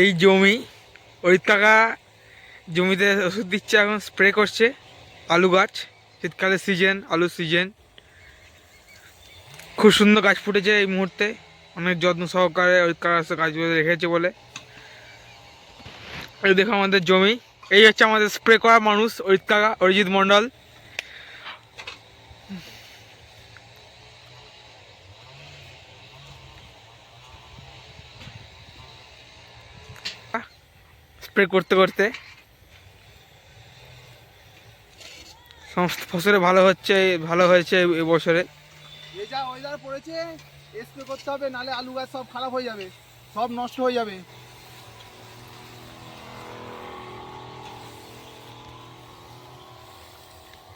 এই জমি ওই কাকা জমিতে ওষুধ দিচ্ছে এখন স্প্রে করছে, আলু গাছ, শীতকালের সিজন আলু সিজন খুব সুন্দর গাছ ফুটেছে এই মুহূর্তে, অনেক যত্ন সহকারে ওই গাছগুলো রেখেছে বলে। এই দেখো আমাদের জমি, এই হচ্ছে আমাদের স্প্রে করা মানুষ কাকা অরিজিৎ মণ্ডল। স্প্রে করতে করতে সমস্ত ফসলে ভালো হচ্ছে ভালো হয়েছে এ বছরে। এই যা ওয়েদার পড়েছে স্প্রে করতে হবে নালে আলু গাছ সব খারাপ হয়ে যাবে সব নষ্ট হয়ে যাবে।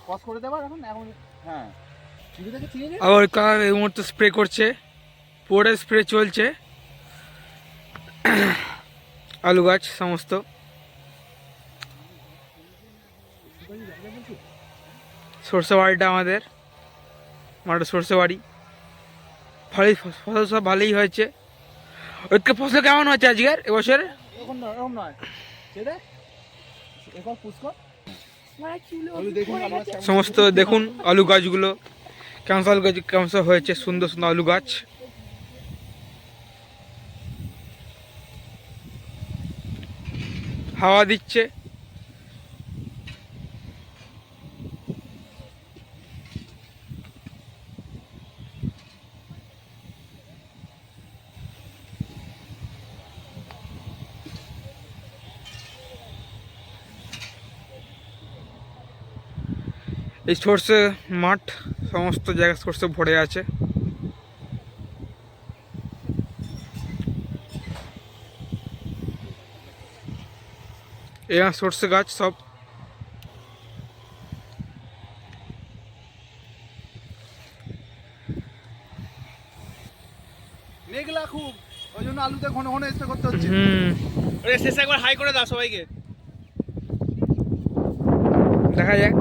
পজ করে দেবার এখন এখন হ্যাঁ। আবার কাকা এই মুহূর্তে স্প্রে করছে পুরো স্প্রে চলছে। আলু গাছ সমস্ত। সর্ষে বাড়িটা আমাদের মাঠে সর্ষে বাড়ি। ভালোই ফসল সব ভালোই হয়েছে। ওইদিকে ফসল কেমন হয়েছে আজকের এবছর? সমস্ত দেখুন আলু গাছগুলো কেমন আলু গাছ কেমন সব হয়েছে সুন্দর সুন্দর আলু গাছ। হাওয়া দিচ্ছে। এই সর্ষে মাঠ সমস্ত জায়গা সর্ষে ভরে আছে। এখানে সর্ষে গাছ সব মেঘলা খুব ওই জন্য আলুতে ঘন ঘন স্প্রে করতে হচ্ছে। শেষে একবার হাই করে দাও সবাইকে। দেখা যাক।